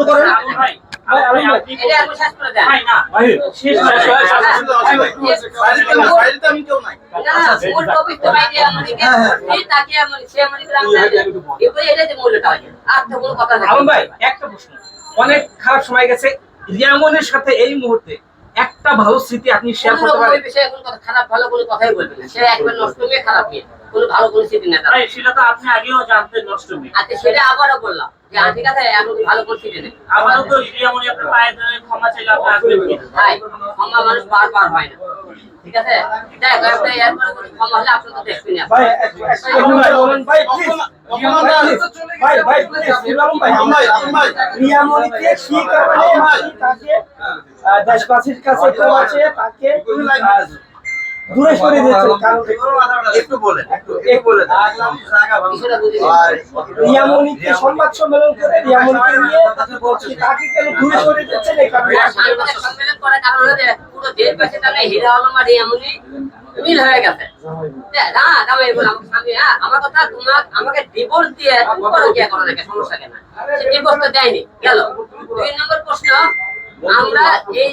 করেন। অনেক খারাপ সময় গেছে। রিয়ামনের সাথে এই মুহূর্তে একটা ভালো স্মৃতি আপনি শেয়ার করতে পারেন? কথা খারাপ ভালো কোনো কথাই বলবেন সে একবার নষ্ট হয়ে খারাপ নিয়ে কোনো ভালো কোনো স্মৃতি না ভাই সেটা তো আপনি আগেও জানতেন আচ্ছা সেটা আবারও বললাম যে আজ ঠিক আছে এখন ভালো স্মৃতি নেই। তো রিয়ামনি আপনার পায়ে ধরে ক্ষমা চাইলে আপনি আসবেন কি? ভাই ক্ষমা মানুষ বারবার হয় না। ঠিক আছে? দেখ আপনি এরপরে কোনো ক্ষমা হলে আপনি তো দেখবেন না ভাই, এক- এক ভাই, ভাই, please, ভাই, ভাই, ভাই, রিয়ামণিকে শিখ কারণে তাকে দেশবাসীর কাছে ক্ষমা চেয়ে তাকে দূরে সরিয়ে দিয়েছেন কারণ একটু বলেন একটু একটু বলে দেন বিষয়টা বুঝে আর রিয়ামণিকে সংবাদ সম্মেলন করে রিয়ামণিকে নিয়ে বলছি। তাকে কেন দূরে সরিয়ে দিচ্ছেন এই কারণে? সম্মেলন করার কারণ হলো যে পুরো দেশবাসী তাহলে হীরা আলম আর মিল হয়ে গেছে। না স্বামী হ্যাঁ আমার কথা তোমার আমাকে ডিভোর্স দিয়ে করো কে করো সমস্যা কেন? সে ডিভোর্স তো দেয়নি গেল। দুই নম্বর প্রশ্ন আমরা এই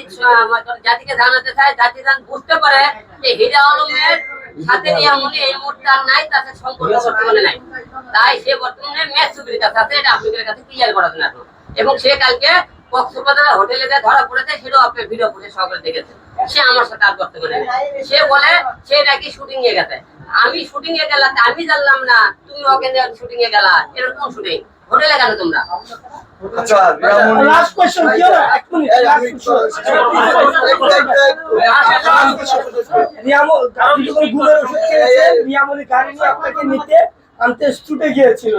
জাতিকে জানাতে চাই, জাতি জান বুঝতে পারে যে হীরা আলমের সাথে নিয়ামনি এই মুহূর্তে আর নাই তাতে সম্পর্ক বর্তমানে নাই। তাই সে বর্তমানে ম্যাচ সুবিধার কাছে এটা আপনাদের কাছে ক্লিয়ার করার জন্য। এবং সে কালকে কক্সবাজার হোটেলে যে ধরা পড়েছে, সেটাও আপনি ভিডিও করে সহকারে দেখেছেন। সে আমার সাথে আর করতে নেই। সে বলে, সে নাকি শুটিং এ গেছে। আমি শুটিং এ গেলাম আমি জানলাম না, তুমি ওকে শুটিং এ গেলা। এরকম শুটিং হোটেলে কেন তোমরা। আচ্ছা আনতে ছুটে গিয়েছিল।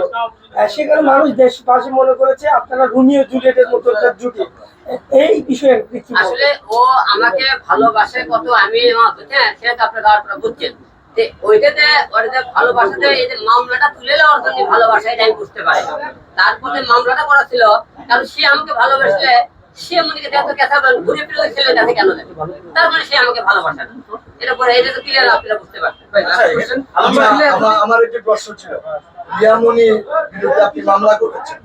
সেখানে মানুষ দেশবাসী মনে করেছে আপনারা রুমিও জুলিয়েটের মতো একটা জুটি। এই বিষয়ে? আসলে ও আমাকে ভালোবাসে কত আমি বুঝছেন সেটা তো আপনারা আপনারা বুঝছেন। যে ওইটাতে ওর যে ভালোবাসাতে এই যে মামলাটা তুলে নেওয়ার জন্য ভালোবাসা এটা আমি বুঝতে পারি তারপরে মামলাটা করা ছিল কারণ সে আমাকে ভালোবাসলে সে মনে এত কেঁচা ঘুরে ফিরে ওই ছেলেটাকে কেন তার মানে সে আমাকে ভালোবাসে না। এটা পরে এটা তো ক্লিয়ার আপনারা বুঝতে পারছেন। আচ্ছা, আমার- আমার একটি প্রশ্ন ছিল। বিরুদ্ধে আপনি মামলা করেছেন।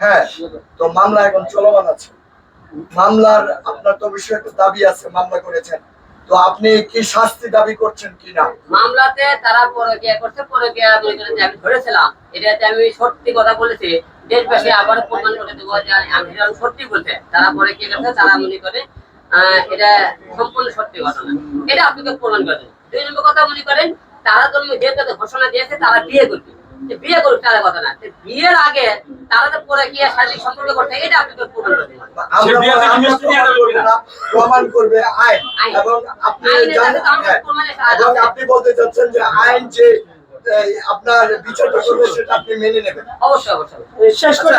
হ্যাঁ তো মামলা এখন চলমান আছে। মামলার আপনার তো বিষয়ে একটা দাবি আছে মামলা করেছেন। তো আপনি কি শাস্তি দাবি করছেন কিনা? মামলাতে তারা পরকিয়া করছে পরকিয়া আমি ধরেছিলাম, এটাতে আমি সত্যি কথা বলেছি, দেশবাসী আবার প্রমাণ করে দেবো যে আমি সত্যি বলতে তারা পরে কি করছে, তারা মনে করে এটা সম্পূর্ণ সত্যি ঘটনা। এটা আপনাকে প্রমাণ করে দুই নম্বর কথা মনে করেন, তারা জন্ম যেহেতু ঘোষণা দিয়েছে, তারা বিয়ে করবে। যে বিয়ে করুক তারা কথা না বিয়ের আগে তারা তো পরে গিয়ে শারীরিক সম্পর্ক করতে এটা প্রমাণ প্রমাণ করব প্রমাণ আইন। এবং আপনি তো হ্যাঁ। আপনি বলতে চাচ্ছেন যে আইন যে আপনার বিচারটা করবে সেটা আপনি মেনে নেবেন অবশ্যই অবশ্যই শেষ করে